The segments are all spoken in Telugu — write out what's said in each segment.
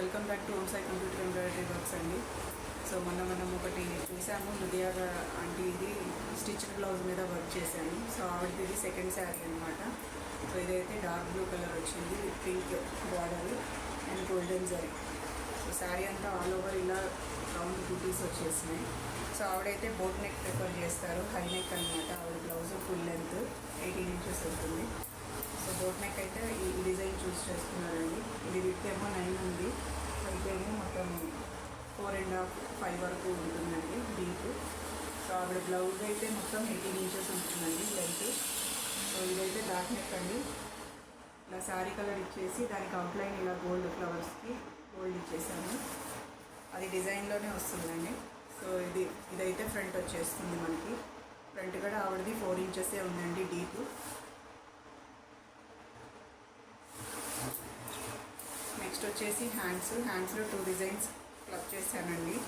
Welcome back to Omsai computer embroidery works అండి. సో మొన్న మనం ఒకటి చూసాము నుదియాగా అంటే ఇది స్టిచ్డ్ బ్లౌజ్ మీద వర్క్ చేశాను. సో ఆవిడది ఇది సెకండ్ శారీ అనమాట సో ఇదైతే డార్క్ బ్లూ కలర్ వచ్చింది with pink border and golden zari. So sari అంతా ఆల్ ఓవర్ ఇలా రౌండ్ బూటీస్ వచ్చేసినాయి. సో ఆవిడైతే బోట్ నెక్ ప్రిఫర్ చేస్తారు హై నెక్ అనమాట ఆవిడ blouse full length eighteen inches ఉంటుంది. సో బోట్ నెక్ అయితే ఈ ఈ డిజైన్ చూస్ చేసుకున్నారండి ఇది విత్ ఏమో నైన్ ఉంది అయితే ఏమో మొత్తం ఫోర్ అండ్ హాఫ్ ఫైవ్ వరకు ఉంటుందండి డీప్ సో ఆవిడ బ్లౌజ్ అయితే మొత్తం ఎయిటీన్ ఇంచెస్ ఉంటుందండి లెంత్ సో ఇదైతే డార్క్ నెక్ అండి. ఇలా శారీ కలర్ ఇచ్చేసి దానికి అవుట్లైన్ ఇలా గోల్డ్ ఫ్లవర్స్కి గోల్డ్ ఇచ్చేసాను అది డిజైన్లోనే వస్తుందండి. సో ఇది ఇదైతే ఫ్రంట్ వచ్చేస్తుంది మనకి. ఫ్రంట్ కూడా ఆవిడది ఫోర్ ఇంచెసే ఉందండి డీప్ నెక్స్ట్ వచ్చేసి హ్యాండ్స్ హ్యాండ్స్లో టూ డిజైన్స్ క్లబ్ చేశానండి.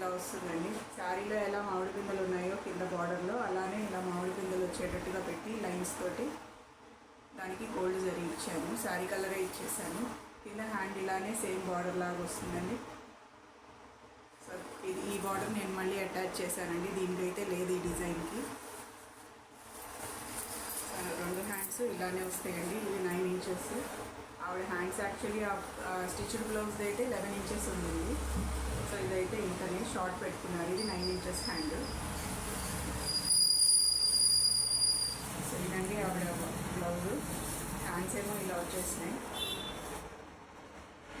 ఇట్లా వస్తుందండి. శారీలో ఎలా మామిడి పిందెలు ఉన్నాయో కింద బార్డర్లో అలానే ఇలా మామిడి పిందెలు వచ్చేటట్టుగా పెట్టి లైన్స్ తోటి దానికి గోల్డ్ జరీ ఇచ్చాను. శారీ కలరే ఇచ్చేసాను. కింద హ్యాండ్ ఇలానే సేమ్ బార్డర్ లాగా వస్తుందండి. సో ఇది ఈ బార్డర్ నేను మళ్ళీ అటాచ్ చేశానండి. దీనికి అయితే లేదు ఈ డిజైన్కి రెండు హ్యాండ్స్ ఇలానే వస్తాయండి. ఇవి నైన్ ఇంచెస్ ఆవిడ హ్యాండ్స్ యాక్చువల్లీ స్టిచ్డ్ బ్లౌజ్ అయితే లెవెన్ ఇంచెస్ ఉంది సో ఇదైతే ఇంతనే. షార్ట్ పెట్టుకున్నారు. ఇది నైన్ ఇంచెస్ హ్యాండ్ సో ఇదండి ఆవిడ బ్లౌజ్ హ్యాండ్స్ ఏమో ఇలా వచ్చేసినాయి.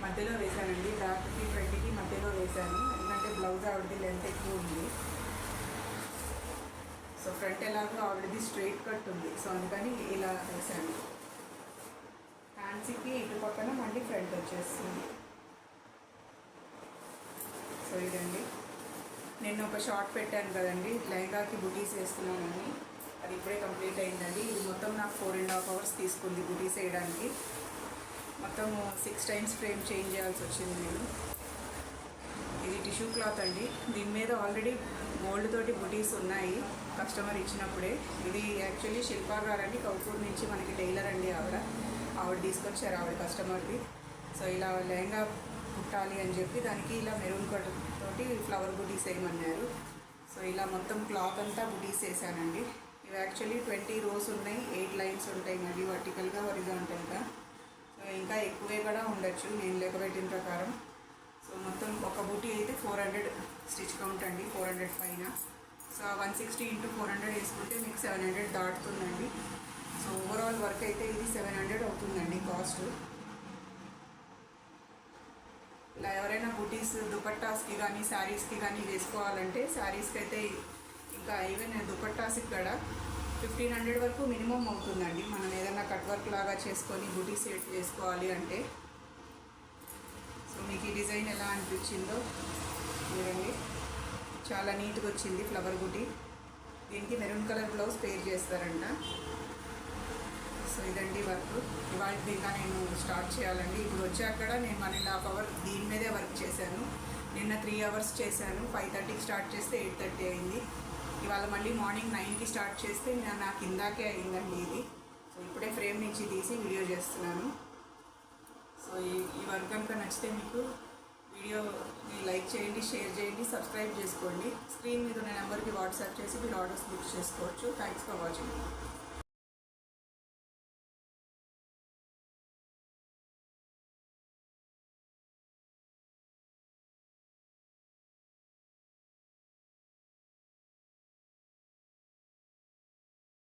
మధ్యలో వేశానండి. డార్క్కి ఫ్రంట్కి మధ్యలో వేశాను. ఎందుకంటే బ్లౌజ్ ఆవిడది లెంత్ ఎక్కువ ఉంది. సో ఫ్రంట్ ఎలాగో ఆవిడది స్ట్రైట్ కట్ ఉంది. సో అందుకని ఇలా వేసాను హ్యాండ్స్కి ఇటు పక్కన మళ్ళీ ఫ్రంట్ వచ్చేస్తుంది. సో ఇదండి నేను ఒక షార్ట్ పెట్టాను కదండి. లెహంగాకి బుటీస్ వేస్తున్నానని. అది ఇప్పుడే కంప్లీట్ అయిందండి. ఇది మొత్తం నాకు ఫోర్ అండ్ హాఫ్ అవర్స్ తీసుకుంది బుటీస్ వేయడానికి. మొత్తం సిక్స్ టైమ్స్ ఫ్రేమ్ చేంజ్ చేయాల్సి వచ్చింది నేను. ఇది టిష్యూ క్లాత్ అండి. దీని మీద ఆల్రెడీ గోల్డ్ తోటి బుటీస్ ఉన్నాయి కస్టమర్ ఇచ్చినప్పుడే. ఇది యాక్చువల్లీ శిల్పా గారండి. కౌపూర్ నుంచి మనకి టైలర్ అండి ఆవిడ. ఆవిడ తీసుకొచ్చారు ఆవిడ కస్టమర్ది. సో ఇలా లెహంగా కుట్టాలి అని చెప్పి దానికి ఇలా మెరూన్ కట్ తోటి ఫ్లవర్ బుటీస్ వేయమన్నారు సో ఇలా మొత్తం క్లాత్ అంతా బుటీస్ వేసానండి ఇవి యాక్చువల్లీ ట్వంటీ రోస్ ఉన్నాయి ఎయిట్ లైన్స్ ఉంటాయి మళ్ళీ వర్టికల్గా హొరిజాంటల్గా సో ఇంకా ఎక్కువే కూడా ఉండొచ్చు నేను లెక్కబెట్టిన ప్రకారం. సో మొత్తం ఒక బూటీ అయితే ఫోర్ హండ్రెడ్ స్టిచ్ కౌంట్ అండి ఫోర్ హండ్రెడ్ పైన. So one sixty into four hundred వేసుకుంటే మీకు సెవెన్ హండ్రెడ్ దాటుతుందండి. సో ఓవరాల్ వర్క్ అయితే ఇది సెవెన్ హండ్రెడ్ అవుతుందండి కాస్ట్ ఇలా కుర్టీస్ దుపట్టాస్కి కానీ శారీస్కి కానీ వేసుకోవాలంటే శారీస్కి అయితే ఇంకా ఈవెన్ దుపట్టాస్కి ఇక్కడ ఫిఫ్టీన్ హండ్రెడ్ వరకు మినిమం అవుతుందండి. మనం ఏదైనా కట్ వర్క్ లాగా చేసుకొని బుటీ సెట్ చేసుకోవాలి అంటే. సో మీకు ఈ డిజైన్ ఎలా అనిపించిందో చూడండి. చాలా నీట్గా వచ్చింది ఫ్లవర్ బుటీ. దీనికి మెరూన్ కలర్ బ్లౌజ్ పేర్ చేస్తారంట. ఇదండి వర్క్ ఇవాళ ఇంకా నేను స్టార్ట్ చేయాలండి. ఇప్పుడు వచ్చాక నేను వన్ అండ్ హాఫ్ అవర్ దీని మీదే వర్క్ చేశాను. నిన్న త్రీ అవర్స్ చేశాను. ఫైవ్ థర్టీకి స్టార్ట్ చేస్తే ఎయిట్ థర్టీ అయింది. ఇవాళ మళ్ళీ మార్నింగ్ నైన్కి స్టార్ట్ చేస్తే నా- నాకు ఇందాకే అయిందండి ఇది. సో ఇప్పుడే ఫ్రేమ్ నుంచి తీసి వీడియో చేస్తున్నాను. సో ఈ ఈ వర్క్ కనుక నచ్చితే మీకు వీడియోని లైక్ చేయండి షేర్ చేయండి సబ్స్క్రైబ్ చేసుకోండి. స్క్రీన్ మీద ఉన్న నెంబర్కి వాట్సాప్ చేసి మీరు ఆర్డర్స్ బుక్ చేసుకోవచ్చు. Thanks for watching